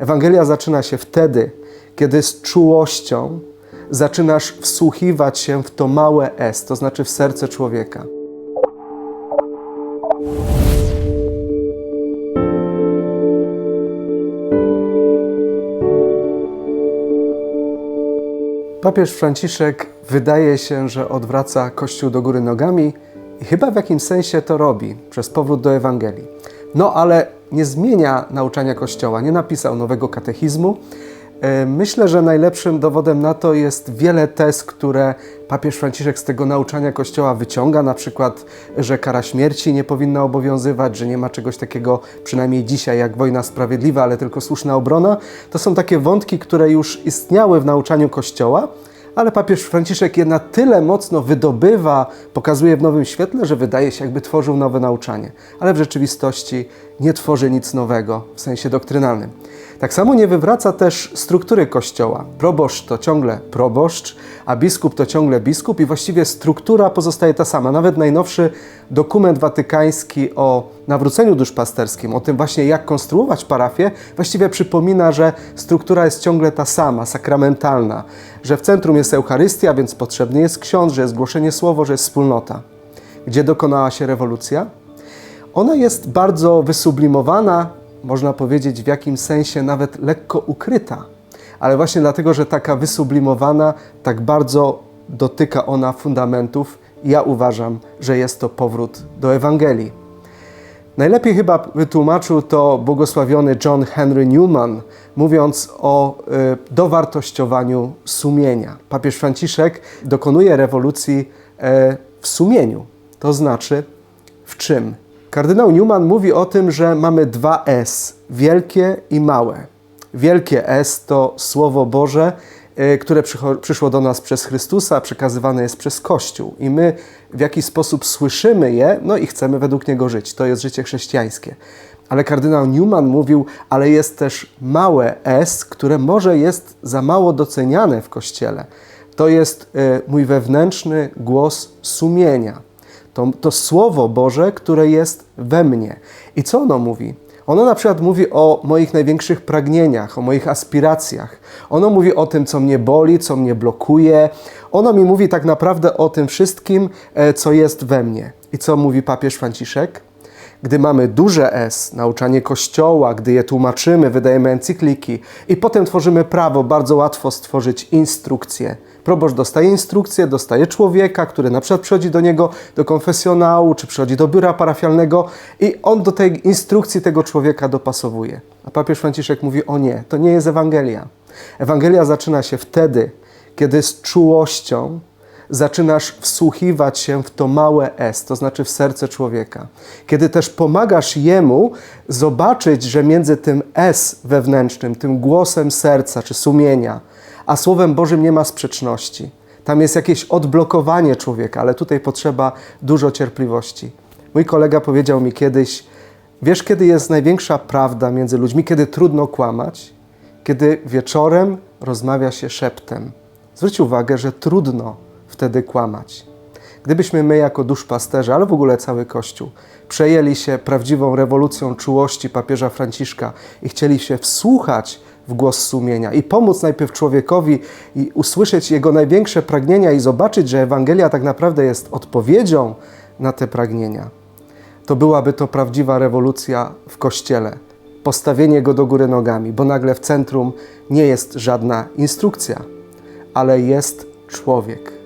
Ewangelia zaczyna się wtedy, kiedy z czułością zaczynasz wsłuchiwać się w to małe S, to znaczy w serce człowieka. Papież Franciszek wydaje się, że odwraca Kościół do góry nogami i chyba w jakimś sensie to robi przez powrót do Ewangelii. No ale nie zmienia nauczania Kościoła, nie napisał nowego katechizmu. E, Myślę, że najlepszym dowodem na to jest wiele tez, które papież Franciszek z tego nauczania Kościoła wyciąga, na przykład, że kara śmierci nie powinna obowiązywać, że nie ma czegoś takiego, przynajmniej dzisiaj, jak wojna sprawiedliwa, ale tylko słuszna obrona. To są takie wątki, które już istniały w nauczaniu Kościoła, ale papież Franciszek je na tyle mocno wydobywa, pokazuje w nowym świetle, że wydaje się, jakby tworzył nowe nauczanie, ale w rzeczywistości nie tworzy nic nowego w sensie doktrynalnym. Tak samo nie wywraca też struktury Kościoła. Proboszcz to ciągle proboszcz, a biskup to ciągle biskup i właściwie struktura pozostaje ta sama. Nawet najnowszy dokument watykański o nawróceniu duszpasterskim, o tym właśnie jak konstruować parafię, właściwie przypomina, że struktura jest ciągle ta sama, sakramentalna, że w centrum jest Eucharystia, więc potrzebny jest ksiądz, że jest głoszenie słowo, że jest wspólnota. Gdzie dokonała się rewolucja? Ona jest bardzo wysublimowana, można powiedzieć w jakimś sensie nawet lekko ukryta, ale właśnie dlatego, że taka wysublimowana, tak bardzo dotyka ona fundamentów, ja uważam, że jest to powrót do Ewangelii. Najlepiej chyba wytłumaczył to błogosławiony John Henry Newman, mówiąc o y, dowartościowaniu sumienia. Papież Franciszek dokonuje rewolucji e, w sumieniu, to znaczy w czym? Kardynał Newman mówi o tym, że mamy dwa S, wielkie i małe. Wielkie S to Słowo Boże, y, które przyszło do nas przez Chrystusa, przekazywane jest przez Kościół. I my w jakiś sposób słyszymy je, no i chcemy według niego żyć. To jest życie chrześcijańskie. Ale kardynał Newman mówił, ale jest też małe S, które może jest za mało doceniane w Kościele. To jest y, mój wewnętrzny głos sumienia. To, to Słowo Boże, które jest we mnie. I co ono mówi? Ono na przykład mówi o moich największych pragnieniach, o moich aspiracjach. Ono mówi o tym, co mnie boli, co mnie blokuje. Ono mi mówi tak naprawdę o tym wszystkim, e, co jest we mnie. I co mówi papież Franciszek? Gdy mamy duże S, nauczanie Kościoła, gdy je tłumaczymy, wydajemy encykliki i potem tworzymy prawo, bardzo łatwo stworzyć instrukcję. Proboszcz dostaje instrukcję, dostaje człowieka, który na przykład przychodzi do niego do konfesjonału, czy przychodzi do biura parafialnego i on do tej instrukcji tego człowieka dopasowuje. A papież Franciszek mówi, o nie, to nie jest Ewangelia. Ewangelia zaczyna się wtedy, kiedy z czułością zaczynasz wsłuchiwać się w to małe S, to znaczy w serce człowieka. Kiedy też pomagasz jemu zobaczyć, że między tym S wewnętrznym, tym głosem serca czy sumienia, a Słowem Bożym nie ma sprzeczności. Tam jest jakieś odblokowanie człowieka, ale tutaj potrzeba dużo cierpliwości. Mój kolega powiedział mi kiedyś: Wiesz, kiedy jest największa prawda między ludźmi, kiedy trudno kłamać? Kiedy wieczorem rozmawia się szeptem. Zwróć uwagę, że trudno wtedy kłamać. Gdybyśmy my, jako duszpasterze, ale w ogóle cały Kościół, przejęli się prawdziwą rewolucją czułości papieża Franciszka i chcieli się wsłuchać w głos sumienia i pomóc najpierw człowiekowi i usłyszeć jego największe pragnienia i zobaczyć, że Ewangelia tak naprawdę jest odpowiedzią na te pragnienia, to byłaby to prawdziwa rewolucja w Kościele. Postawienie go do góry nogami, bo nagle w centrum nie jest żadna instrukcja, ale jest człowiek.